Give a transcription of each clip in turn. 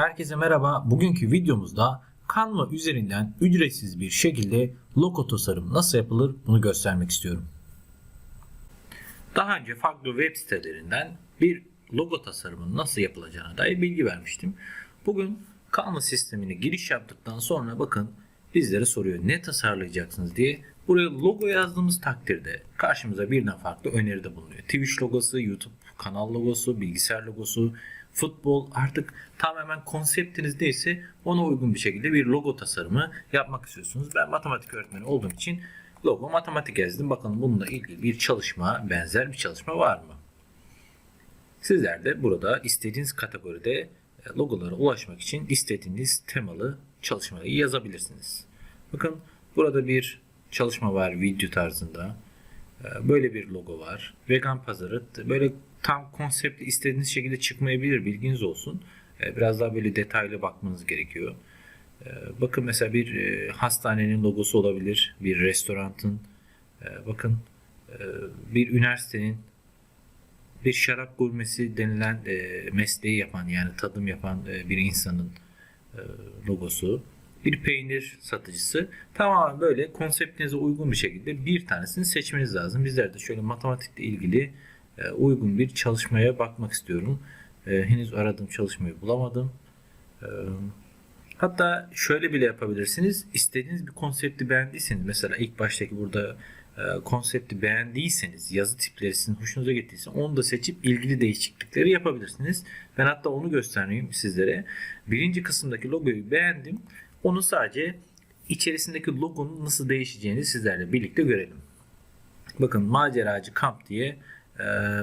Herkese merhaba. Bugünkü videomuzda Canva üzerinden ücretsiz bir şekilde logo tasarım nasıl yapılır bunu göstermek istiyorum. Daha önce farklı web sitelerinden bir logo tasarımının nasıl yapılacağına dair bilgi vermiştim. Bugün Canva sistemine giriş yaptıktan sonra bakın bizlere soruyor ne tasarlayacaksınız diye. Buraya logo yazdığımız takdirde karşımıza birden farklı öneride bulunuyor. Twitch logosu, YouTube kanal logosu, bilgisayar logosu, futbol artık tamamen konseptiniz neyse ona uygun bir şekilde bir logo tasarımı yapmak istiyorsunuz. Ben matematik öğretmeni olduğum için logo matematik yazdım. Bakalım bununla ilgili bir çalışma, benzer bir çalışma var mı? Sizler de burada istediğiniz kategoride e, logolara ulaşmak için istediğiniz temalı çalışmayı yazabilirsiniz. Bakın burada bir çalışma var video tarzında. E, Böyle bir logo var. Vegan pazarı böyle tam konseptli istediğiniz şekilde çıkmayabilir bilginiz olsun. E, Biraz daha böyle detaylı bakmanız gerekiyor. E, Bakın mesela bir e, hastanenin logosu olabilir. Bir restoranın. e, Bakın e, bir üniversitenin bir şarap gurmesi denilen e, mesleği yapan yani tadım yapan bir insanın logosu. Bir peynir satıcısı. Tamamen böyle konseptinize uygun bir şekilde bir tanesini seçmeniz lazım. Bizler de şöyle matematikle ilgili uygun bir çalışmaya bakmak istiyorum. E, henüz aradığım çalışmayı bulamadım. E, hatta şöyle bile yapabilirsiniz. İstediğiniz bir konsepti beğendiyseniz mesela ilk baştaki burada e, konsepti beğendiyseniz yazı tipleri sizin hoşunuza gittiyse onu da seçip ilgili değişiklikleri yapabilirsiniz. Ben hatta onu göstereyim sizlere. Birinci kısımdaki logoyu beğendim. Onu sadece içerisindeki logonun nasıl değişeceğini sizlerle birlikte görelim. Bakın maceracı kamp diye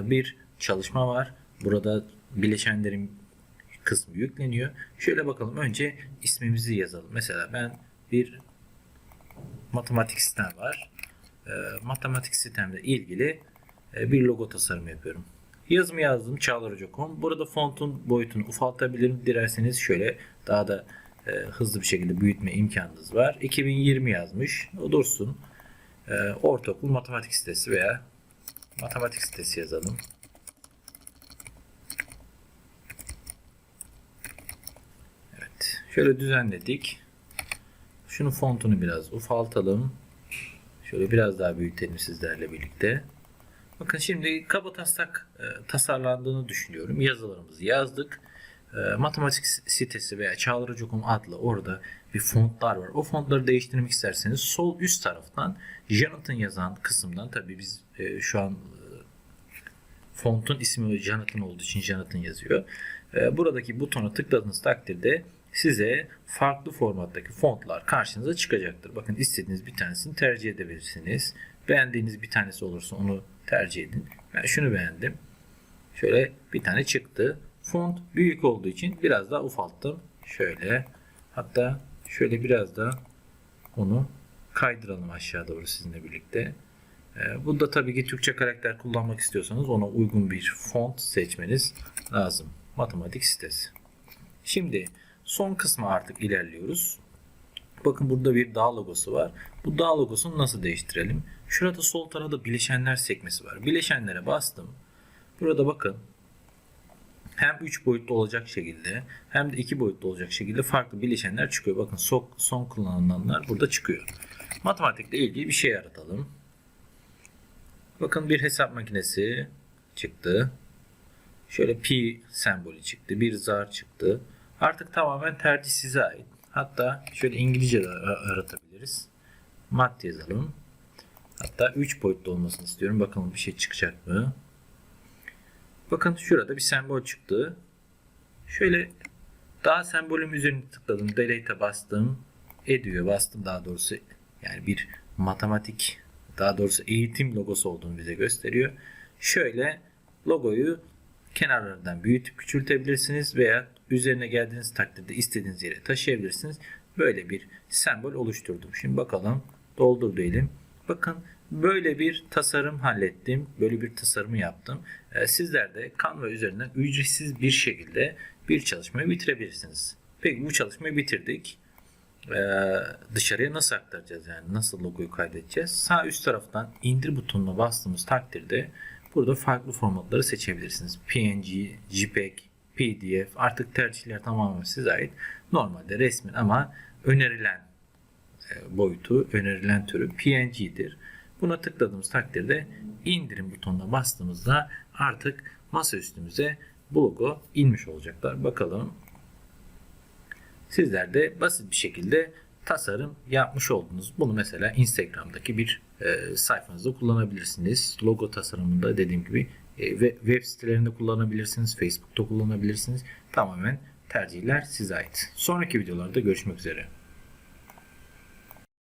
bir çalışma var. Burada bileşenlerin kısmı yükleniyor. Şöyle bakalım önce ismimizi yazalım. Mesela ben bir matematik sistem var. E, matematik sistemle ilgili e, bir logo tasarımı yapıyorum. Yazımı yazdım çağlarhoca.com. Burada fontun boyutunu ufaltabilirim. Dilerseniz şöyle daha da e, hızlı bir şekilde büyütme imkanınız var. 2020 yazmış. O dursun. E, ortaokul matematik sitesi veya matematik sitesi yazalım. Evet. Şöyle düzenledik. Şunun fontunu biraz ufaltalım. Şöyle biraz daha büyütelim sizlerle birlikte. Bakın şimdi kaba taslak e, tasarlandığını düşünüyorum. Yazılarımızı yazdık. E, matematik sitesi veya Çağlar.com adlı orada bir fontlar var. O fontları değiştirmek isterseniz sol üst taraftan Jonathan yazan kısımdan tabii biz e, şu an e, fontun ismi Jonathan olduğu için Jonathan yazıyor. E, buradaki butona tıkladığınız takdirde size farklı formattaki fontlar karşınıza çıkacaktır. Bakın istediğiniz bir tanesini tercih edebilirsiniz. Beğendiğiniz bir tanesi olursa onu tercih edin. Ben şunu beğendim. Şöyle bir tane çıktı. Font büyük olduğu için biraz daha ufalttım. Şöyle. Hatta şöyle biraz daha onu kaydıralım aşağı doğru sizinle birlikte. Ee, Bunda tabii ki Türkçe karakter kullanmak istiyorsanız ona uygun bir font seçmeniz lazım. Matematik sitesi. Şimdi son kısma artık ilerliyoruz. Bakın burada bir dağ logosu var. Bu dağ logosunu nasıl değiştirelim? Şurada sol tarafta bileşenler sekmesi var. Bileşenlere bastım. Burada bakın hem 3 boyutlu olacak şekilde hem de 2 boyutlu olacak şekilde farklı bileşenler çıkıyor. Bakın son, son kullanılanlar burada çıkıyor. Matematikle ilgili bir şey yaratalım. Bakın bir hesap makinesi çıktı. Şöyle pi sembolü çıktı. Bir zar çıktı. Artık tamamen tercih size ait. Hatta şöyle İngilizce de aratabiliriz. Mat yazalım. Hatta 3 boyutlu olmasını istiyorum. Bakalım bir şey çıkacak mı? Bakın şurada bir sembol çıktı. Şöyle daha sembolüm üzerine tıkladım. Delete'e bastım. Ediyor bastım daha doğrusu. Yani bir matematik daha doğrusu eğitim logosu olduğunu bize gösteriyor. Şöyle logoyu kenarlarından büyütüp küçültebilirsiniz veya üzerine geldiğiniz takdirde istediğiniz yere taşıyabilirsiniz. Böyle bir sembol oluşturdum. Şimdi bakalım doldur diyelim. Bakın böyle bir tasarım hallettim. Böyle bir tasarımı yaptım. Ee, sizler de Canva üzerinden ücretsiz bir şekilde bir çalışmayı bitirebilirsiniz. Peki bu çalışmayı bitirdik. Ee, dışarıya nasıl aktaracağız yani nasıl logoyu kaydedeceğiz? Sağ üst taraftan indir butonuna bastığımız takdirde burada farklı formatları seçebilirsiniz. PNG, JPEG, PDF artık tercihler tamamen size ait. Normalde resmin ama önerilen e, boyutu, önerilen türü PNG'dir. Buna tıkladığımız takdirde indirim butonuna bastığımızda artık masa üstümüze bu logo inmiş olacaklar. Bakalım. Sizler de basit bir şekilde tasarım yapmış oldunuz. Bunu mesela Instagram'daki bir e, sayfanızda kullanabilirsiniz. Logo tasarımında dediğim gibi e, web sitelerinde kullanabilirsiniz. Facebook'ta kullanabilirsiniz. Tamamen tercihler size ait. Sonraki videolarda görüşmek üzere.